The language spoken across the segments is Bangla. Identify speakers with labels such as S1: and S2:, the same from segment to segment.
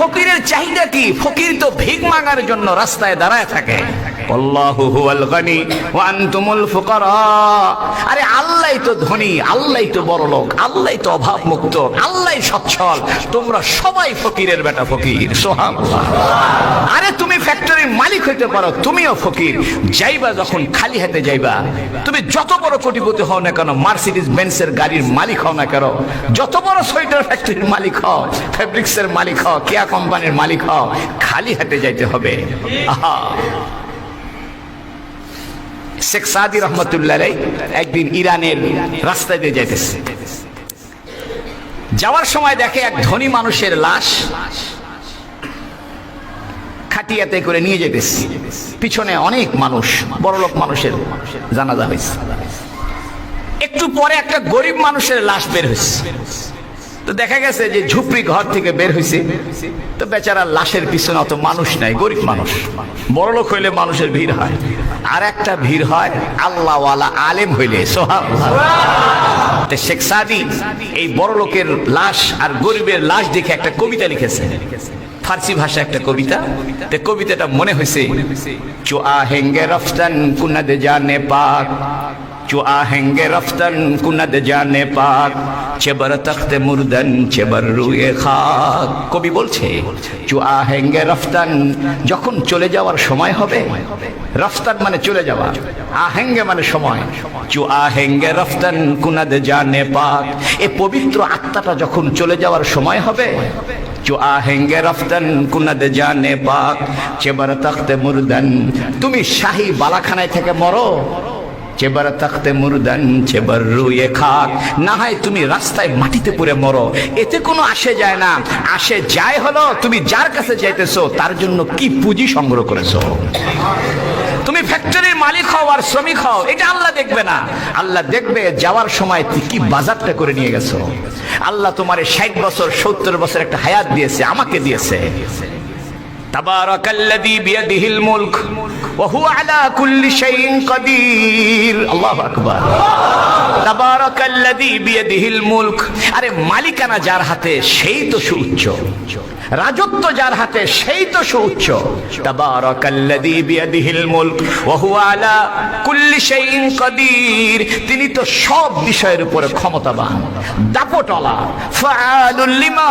S1: ফকিরের চাহিদা কি? ফকির তো ভিক মাঙার জন্য রাস্তায় দাঁড়ায় থাকে। আরে আল্লাহ তো ধনী আল্লাহ তো বড় লোক আল্লাহ তো অভাব মুক্ত আল্লাহ সচ্ছল। তোমরা সবাই ফকিরের বেটা ফকির, সুবহানাল্লাহ আরে তুমি ফ্যাক্টরির মালিক হইতে পারো, তুমিও ফকির। যাইবা যখন খালি হাতে যাইবা, তুমি যত বড় কোটিপতি হও না কেন, মার্সিডিজ বেন্সের গাড়ির মালিক হও না কেন, যত বড় সোয়েটার ফ্যাক্টরির মালিক হও, ফেব্রিক্সের মালিক হও, কেয়া কোম্পানির মালিক হও, খালি হাতে যাইতে হবে। আহা। শেখ সাদি রহমতুল্লাহ একদিন ইরানের রাস্তায় দিয়ে যাইতেছে। যাওয়ার সময় দেখে এক ধনী মানুষের লাশ খাটিয়াতে করে নিয়ে যেতেছে পিছনে অনেক মানুষ, বড়লোক মানুষের জানাজা হয়েছে একটু পরে একটা গরিব মানুষের লাশ বের হয়েছে তো দেখা গেছে যে ঝুপড়ি ঘর থেকে বের হয়েছে তো বেচারা লাশের পিছনে অত মানুষ নাই, গরিব মানুষ। বড় লোক হইলে মানুষের ভিড় হয়। আর একটা ভিড় হয়, আল্লাহওয়ালা আলেম হইলে সোহাব এই বড় লোকের লাশ আর গরিবের লাশ দেখে একটা কবিতা লিখেছে। ফার্সি ভাষা একটা কবিতা। তে কবিতাটা মনে হয়েছে চো আহেঙ্গে রফতান কুনাদ জানে পাক চো আহেঙ্গে রফতান কুনাদ জানে পাক, চেবর তখতে মুরদন চেবর রুয়ে খাক। কবি বলছে চো আহেঙ্গে রফতান যখন চলে যাওয়ার সময় হবে, রফতান মানে চলে যাওয়া আহেঙ্গে মানে সময়। চো আহেঙ্গে রফতান কুনাদ জানে পাক, এ পবিত্র আত্মাটা যখন চলে যাওয়ার সময় হবে जो आहेंगे रफ्तन कुनद जाने पाक চেবার তখতে মুরদান তুমি শাহী বালাখানায় থেকে মরো চেবার তখতে মুরদান চেবার রুয়ে খাক না হয় তুমি রাস্তায় মাটিতে পড়ে মরো এতে কোনো আসে যায় না আসে যায় হলো তুমি যার কাছে যাইতেছো তার জন্য কি পুঁজি সংগ্রহ করেছো তুমি ফ্যাক্টরির মালিক হও আর শ্রমিক হও, এটা আল্লাহ দেখবে না। আল্লাহ দেখবে যাওয়ার সময় তুই কি বাজারটা করে নিয়ে গেছো? আল্লাহ তোমার ষাট বছর, সত্তর বছর একটা হায়াত দিয়েছে, আমাকে দিয়েছে। আরে মালিকানা যার হাতে সেই তো রাজত্ব যার হাতে সেই তো তিনি তো সব বিষয়ের উপরে ক্ষমতাবান। দাপটলা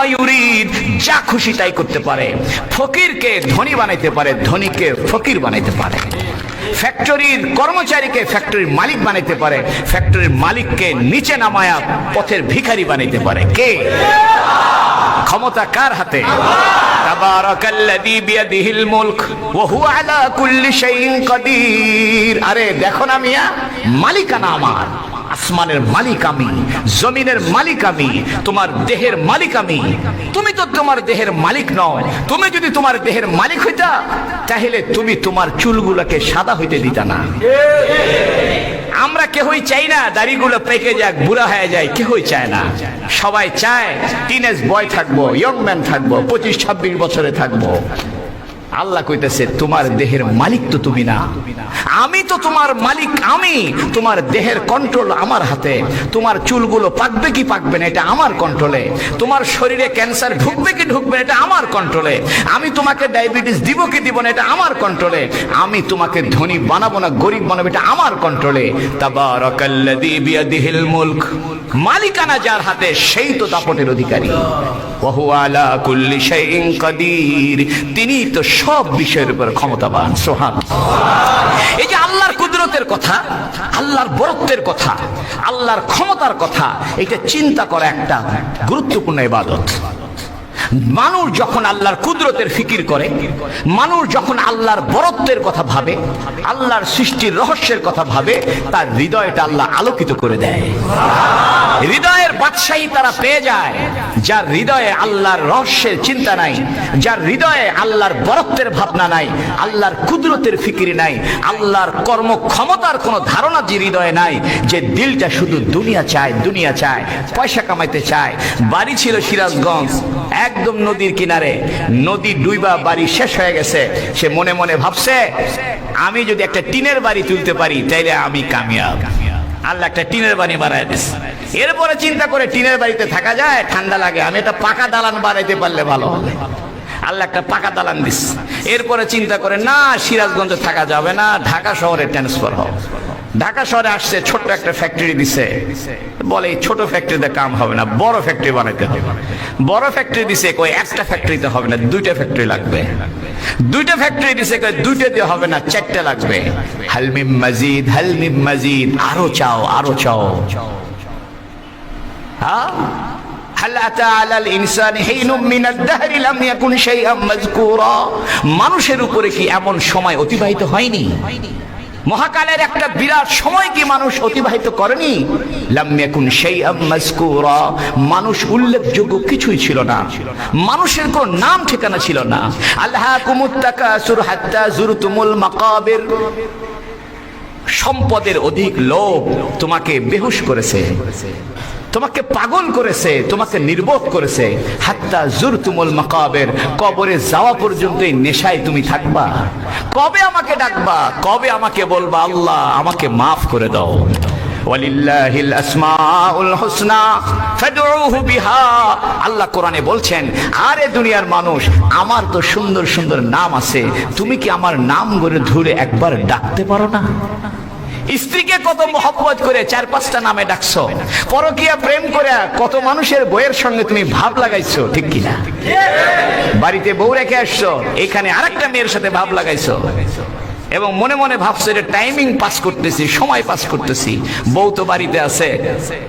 S1: ইউরিদ। যা খুশি তাই করতে পারে। ফকিরকে ধনী বানাইতে পারে, ধনীকে ফকির বানাইতে পারে। ফ্যাক্টরির কর্মচারীকে ফ্যাক্টরির মালিক বানাইতে পারে, ফ্যাক্টরির মালিককে নিচে নামায়া পথের ভিখারি বানাইতে পারে। কে? ক্ষমতা কার হাতে? আরে দেখো না মিয়া, মালিকানা আমার। আসমানের মালিক আমি, জমিনের মালিক আমি, তোমার দেহের মালিক আমি। তুমি তো তোমার দেহের মালিক নয়, তুমি যদি তোমার দেহের মালিক হইতা, তাহলে তুমি তোমার চুলগুলোকে সাদা হইতে দিতা না। আমরা কেহই চাই না, দাড়িগুলো পেকে যাক, বুড়া হয়ে যায়, কেহই চায় না। সবাই চায় টিনেজ বয় থাকব ইয়ং ম্যান থাকব, পঁচিশ, ছাব্বিশ বছরে থাকব। আল্লাহ কইতেছে, তোমার দেহের মালিক তো তুমি না। আমি তো তোমার মালিক, আমি। তোমার দেহের কন্ট্রোল আমার হাতে। তোমার চুলগুলো পাকবে কি পাকবে না, এটা আমার কন্ট্রোলে তোমার শরীরে ক্যান্সার ঢুকবে কি ঢুকবে না, এটা আমার কন্ট্রোলে আমি তোমাকে ডায়াবেটিস দিব কি দিব না, এটা আমার কন্ট্রোলে আমি তোমাকে ধনী বানাবো না, গরিব বানাবো, এটা আমার কন্ট্রোলে তাবারাকাল্লাযী বিয়াদিহিল মুলক। মালিকানা যার হাতে, সেই তো দাপটের অধিকারী। ওহু আলা কুল্লি শাইইন কাদির। তিনি তো সব বিষয়ের উপর ক্ষমতাবান, সোহান। এই যে আল্লাহর কুদরতের কথা, আল্লাহর বরত্বের কথা, আল্লাহর ক্ষমতার কথা এটা চিন্তা করা একটা গুরুত্বপূর্ণ ইবাদত। মানুষ যখন আল্লাহর কুদরতের ফিকির করে, মানুষ যখন আল্লাহর বরত্বের কথা ভাবে, আল্লাহর সৃষ্টির রহস্যের কথা ভাবে, তার হৃদয়টা আল্লাহ আলোকিত করে দেয়। হৃদয়ের বাদশাহী তারা পেয়ে যায়, যার হৃদয়ে আল্লাহর রহস্যের চিন্তা নাই, যার হৃদয়ে আল্লাহর বরত্বের ভাবনা নাই, আল্লাহর কুদরতের ফিকির নাই, আল্লাহর কর্ম ক্ষমতার কোনো ধারণা যে হৃদয়ে নাই, যে দিলটা শুধু দুনিয়া চায় দুনিয়া চায়, পয়সা কামাইতে চায়। বাড়ি ছিল সিরাজগঞ্জ একদম নদীর কিনারে। নদী ডুইবা বাড়ি শেষ হয়ে গেছে। সে মনে মনে ভাবছে, আমি যদি একটা টিনের বাড়ি তুলতে পারি, তাইলে আমি কামিয়াব। আল্লাহ একটা টিনের বাড়ি বানায় দিচ্ছে এরপরে চিন্তা করে টিনের বাড়িতে থাকা যায়, ঠান্ডা লাগে। আমি একটা পাকা দালান বানাইতে পারলে ভালো হবে। আল্লাহ একটা পাকা দালান দিস। এরপরে চিন্তা করে, না, সিরাজগঞ্জে থাকা যাবে না, ঢাকা শহরে ট্রান্সফার হও ঢাকা শহরে আসছে, ছোট্ট একটা ফ্যাক্টরি দিছে। বলে ছোট ফ্যাক্টরিতে কাম হবে না, বড় ফ্যাক্টরি বানাইতে হবে। বড় ফ্যাক্টরি দিছে কই একটা ফ্যাক্টরিতে হবে না, দুইটা ফ্যাক্টরি লাগবে। দুইটা ফ্যাক্টরি দিছে কই দুইটা দিয়ে হবে না, চারটা লাগবে। হালমিম মজিদ হালমিম মজিদ, আরও চাও আরও চাও। হ্যাঁ? মানুষের উপরে কি এমন সময় অতিবাহিত হয়নি? মহাকালের একটা বিরাট সময় কি মানুষ অতিবাহিত করেনি? লাম সেই মাযকুরা। মানুষ উল্লেখযোগ্য কিছুই ছিল না। মানুষের কোন নাম ঠিকানা ছিল না। আল্লাহ কুমুত্তাকাসুর হাত্তা জুরতুমুল মাকাবির। সম্পদের অধিক লোভ তোমাকে বেহুশ করেছে। তোমাকে পাগল করেছে, তোমাকে নির্বোধ করেছে। হাত্তা জুর তুমুল মাকাবের, কবরে যাওয়া পর্যন্ত এই নেশায় তুমি থাকবা। কবে আমাকে ডাকবা? কবে আমাকে বলবা, আল্লাহ, আমাকে মাফ করে দাও। আল্লাহ কোরআনে বলছেন, আরে দুনিয়ার মানুষ, আমার তো সুন্দর সুন্দর নাম আছে, তুমি কি আমার নাম করে ধরে একবার ডাকতে পারো না? স্ত্রীকে কত মহব্বত করে চার পাঁচটা নামে ডাকছো? পরকিয়া প্রেম করে কত মানুষের বইয়ের সঙ্গে তুমি ভাব লাগাইছো, ঠিক কিনা? বাড়িতে বউ রেখে আসছো, এখানে আরেকটা মেয়ের সাথে ভাব লাগাইছো। এবং মনে মনে ভাবছে এটা টাইমিং পাস করতেছি, সময় পাস করতেছি। বউ তো বাড়িতে আছে।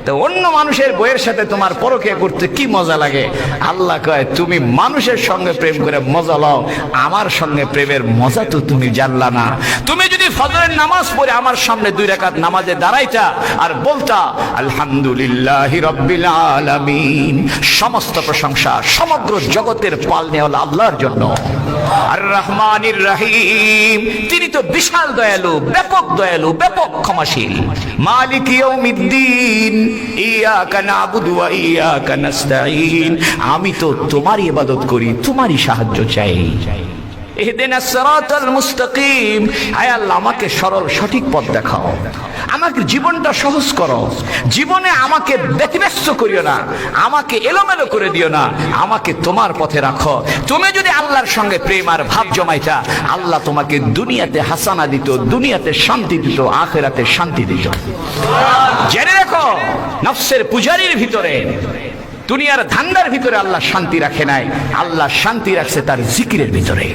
S1: তো অন্য মানুষের বইয়ের সাথে তোমার পরকিয়া করতে কি মজা লাগে? আল্লাহ কয়, তুমি মানুষের সঙ্গে প্রেম করে মজা লও। আমার সঙ্গে প্রেমের মজা তো তুমি জানলা না। তুমি যদি ফজরের নামাজ পড়ে আমার সামনে দুই রাকাত নামাজে দাঁড়াইতা আর বলতা, আলহামদুলিল্লাহ রব্বিল আলামিন। সমস্ত প্রশংসা সমগ্র জগতের পাল নেওয়াল আল্লাহর জন্য। আর রহমানির রহিম। তিনি তো বিশাল দয়ালু, ব্যাপক দয়ালু, ব্যাপক ক্ষমাশীল। মালিক ইয়াউমিদ্দিন, ইয়াকা নাবুদু ওয়া ইয়াকা নাস্তাঈন। আমি তো তোমারই ইবাদত করি, তোমারই সাহায্য চাই। আমাকে সরল সঠিক পথ দেখাও। আমাকে জীবনটা সহজ করো। জীবনে আমাকে ব্যতিব্যস্ত করিও না। আমাকে এলোমেলো করে দিও না। আমাকে তোমার পথে রাখো। তুমি যদি আল্লাহর সঙ্গে প্রেম আর ভাব জমাইতা, আল্লাহ তোমাকে দুনিয়াতে হাসানা দিত, দুনিয়াতে শান্তি দিত, আখেরাতে শান্তি দিত। জেনে রাখো, নফসের পূজারির ভিতরে, দুনিয়ার ধান্দার ভিতরে আল্লাহ শান্তি রাখে নাই। আল্লাহ শান্তি রাখছে তার জিকিরের ভিতরে।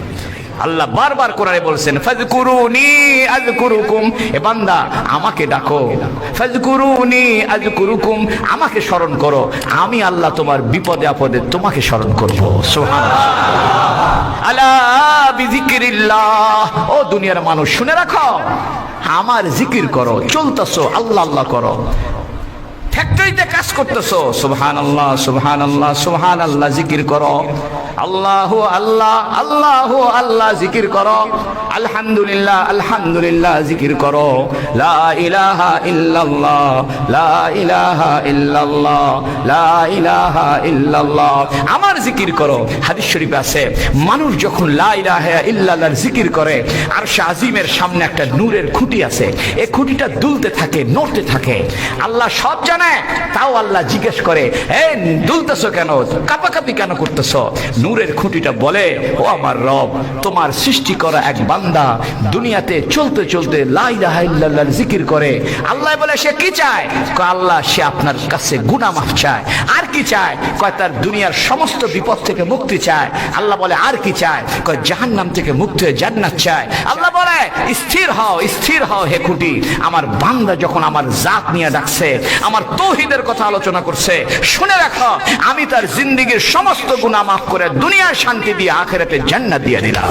S1: আল্লাহ বারবার কোরআনে বলছেন ফাজকুরুনি আযকুরুকুম। এ বান্দা, আমাকে ডাকো। ফাজকুরুনি আযকুরুকুম। আমাকে স্মরণ করো। আমি আল্লাহ তোমার বিপদে আপদে তোমাকে স্মরণ করব। সুবহানাল্লাহ। আলা বিযিকরিল্লাহ। ও দুনিয়ার মানুষ, শুনে রাখো। আমার জিকির করো, চলতাছো, আল্লাহ আল্লাহ করো। ফ্যাক্টরিতে কাজ করতেছো। সুবহান আল্লাহ সুবহান আল্লাহ সুবহান আল্লাহ জিকির করো। আল্লাহ আল্লাহ আল্লাহ আল্লাহ, জিকির করো। আলহামদুলিল্লাহ আলহামদুলিল্লাহ, জিকির করো। ইলাহা ইল্লাল্লাহ ইলাহা ইল্লাল্লাহ ইলাহা ইল্লাল্লাহ। আমার জিকির করো। হাদিস শরীফে আছে, মানুষ যখন লা ইলাহা ইল্লাল্লাহর জিকির করে আর আজিমের সামনে একটা নূরের খুঁটি আছে। এই খুঁটিটা দুলতে থাকে, নড়তে থাকে। আল্লাহ সব জানে তাও আল্লাহ জিজ্ঞেস করে এ দুলতেছো কেন? কাপাকাপি কেন করতেছো? নূরের খুঁটিটা বলে, ও আমার রব, তোমার সৃষ্টি করা এক বান্দা দুনিয়াতে চলতে চলতে জিকির করে। আল্লাহ বলে, সে কি চায়? আল্লাহ, সে আপনার কাছে চায়। আর কি চায়? কয়, তার দুনিয়ার সমস্ত বিপদ থেকে মুক্তি চায়। আল্লাহ বলে, আর কি চায়? কয়, জাহান্নাম থেকে মুক্তি হয়ে জান্নাত চায়। আল্লাহ বলে, স্থির হও স্থির হও হে খুঁটি। আমার বান্দা যখন আমার জাত নিয়ে ডাকছে, আমার তৌহিদের কথা আলোচনা করছে। শুনে রাখো, আমি তার জিন্দিগির সমস্ত গুণা মাফ করে দুনিয়ার শান্তি দিয়ে আখেরাতে জান্নাত দিয়ে দিলাম।